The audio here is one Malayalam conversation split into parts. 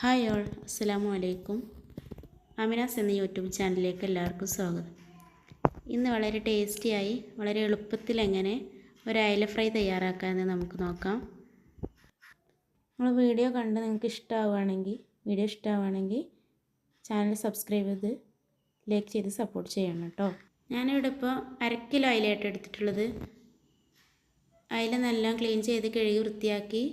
ഹായ് ഓൾ അസ്സലാമു അലൈക്കും. അമിനാസ് എന്ന യൂട്യൂബ് ചാനലിലേക്ക് എല്ലാവർക്കും സ്വാഗതം. ഇന്ന് വളരെ ടേസ്റ്റിയായി വളരെ എളുപ്പത്തിൽ എങ്ങനെ ഒരു അയല ഫ്രൈ തയ്യാറാക്കാമെന്ന് നമുക്ക് നോക്കാം. നമ്മൾ വീഡിയോ കണ്ട് നിങ്ങൾക്ക് ഇഷ്ടമാവുകയാണെങ്കിൽ വീഡിയോ ഇഷ്ടമാവുകയാണെങ്കിൽ ചാനൽ സബ്സ്ക്രൈബ് ചെയ്ത് ലൈക്ക് ചെയ്ത് സപ്പോർട്ട് ചെയ്യണം കേട്ടോ. ഞാനിവിടെ ഇപ്പോൾ അര കിലോ എടുത്തിട്ടുള്ളത്. അയില നല്ല ക്ലീൻ ചെയ്ത് കഴുകി വൃത്തിയാക്കി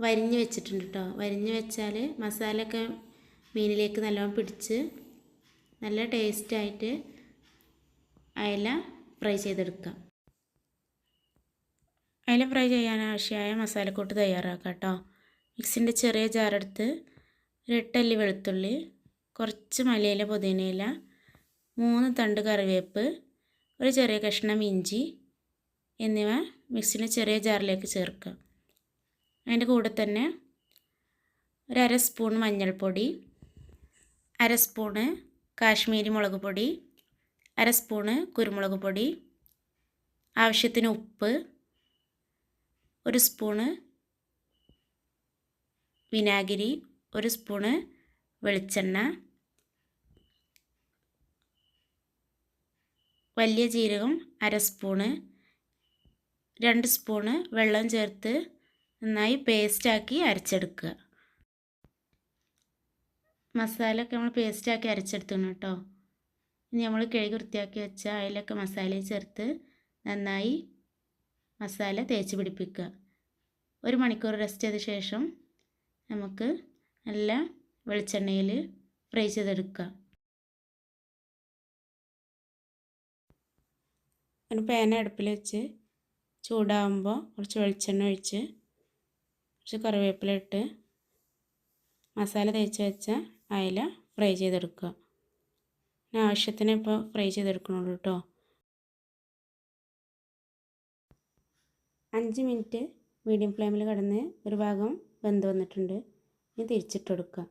വരിഞ്ഞ് വെച്ചിട്ടുണ്ട് കേട്ടോ വരിഞ്ഞ് വെച്ചാൽ മസാലയൊക്കെ മീനിലേക്ക് നല്ലോണം പിടിച്ച് നല്ല ടേസ്റ്റായിട്ട് അയല ഫ്രൈ ചെയ്തെടുക്കാം. അയല ഫ്രൈ ചെയ്യാൻ ആവശ്യമായ മസാലക്കൂട്ട് തയ്യാറാക്കാം കേട്ടോ മിക്സിന്റെ ചെറിയ ജാറെടുത്ത് എട്ടല്ലി വെളുത്തുള്ളി കുറച്ച് മലയില പുതിനയില മൂന്ന് തണ്ട് കറിവേപ്പ് ഒരു ചെറിയ കഷ്ണം ഇഞ്ചി എന്നിവ മിക്സിന്റെ ചെറിയ ജാറിലേക്ക് ചേർക്കുക അതിന്റെ കൂടെ തന്നെ ഒരു അര സ്പൂൺ മഞ്ഞൾപ്പൊടി അര സ്പൂണ് കാശ്മീരി മുളക് പൊടി അര സ്പൂണ് കുരുമുളക് പൊടി ആവശ്യത്തിന് ഉപ്പ് ഒരു സ്പൂണ് വിനാഗിരി ഒരു സ്പൂണ് വെളിച്ചെണ്ണ വലിയ ജീരകം അര സ്പൂണ് രണ്ട് സ്പൂണ് വെള്ളം ചേർത്ത് നന്നായി പേസ്റ്റാക്കി അരച്ചെടുക്കുക. മസാലയൊക്കെ നമ്മൾ പേസ്റ്റാക്കി അരച്ചെടുക്കണം കേട്ടോ. ഇനി നമ്മൾ കഴുകി വൃത്തിയാക്കി വെച്ച അതിലൊക്കെ മസാലയും ചേർത്ത് നന്നായി മസാല തേച്ച് പിടിപ്പിക്കുക. ഒരു മണിക്കൂർ റെസ്റ്റ് ചെയ്ത ശേഷം നമുക്ക് നല്ല വെളിച്ചെണ്ണയിൽ ഫ്രൈ ചെയ്തെടുക്കുക. ഒരു പാൻ അടുപ്പിൽ വെച്ച് ചൂടാകുമ്പോൾ കുറച്ച് വെളിച്ചെണ്ണ ഒഴിച്ച് കുറച്ച് കറിവേപ്പില ഇട്ട് മസാല തേച്ച് വെച്ച അയല ഫ്രൈ ചെയ്തെടുക്കുക. പിന്നെ ആവശ്യത്തിന് ഇപ്പോൾ ഫ്രൈ ചെയ്തെടുക്കണുള്ളൂ കേട്ടോ അഞ്ച് മിനിറ്റ് മീഡിയം ഫ്ലെയിമിൽ കിടന്ന് ഒരു ഭാഗം വെന്ത് വന്നിട്ടുണ്ട്. ഇനി തിരിച്ചിട്ട് കൊടുക്കുക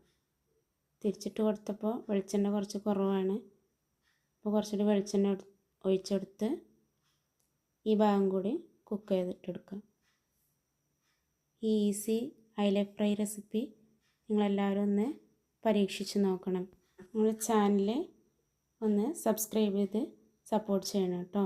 തിരിച്ചിട്ട് കൊടുത്തപ്പോൾ വെളിച്ചെണ്ണ കുറച്ച് കുറവാണ്. അപ്പോൾ കുറച്ചുകൂടി വെളിച്ചെണ്ണ ഒഴിച്ചെടുത്ത് ഈ ഭാഗം കൂടി കുക്ക് ചെയ്തിട്ടെടുക്കുക. ഈ ഈസി അയില ഫ്രൈ റെസിപ്പി നിങ്ങളെല്ലാവരും ഒന്ന് പരീക്ഷിച്ച് നോക്കണം. നമ്മുടെ ചാനൽ ഒന്ന് സബ്സ്ക്രൈബ് ചെയ്ത് സപ്പോർട്ട് ചെയ്യണം കേട്ടോ.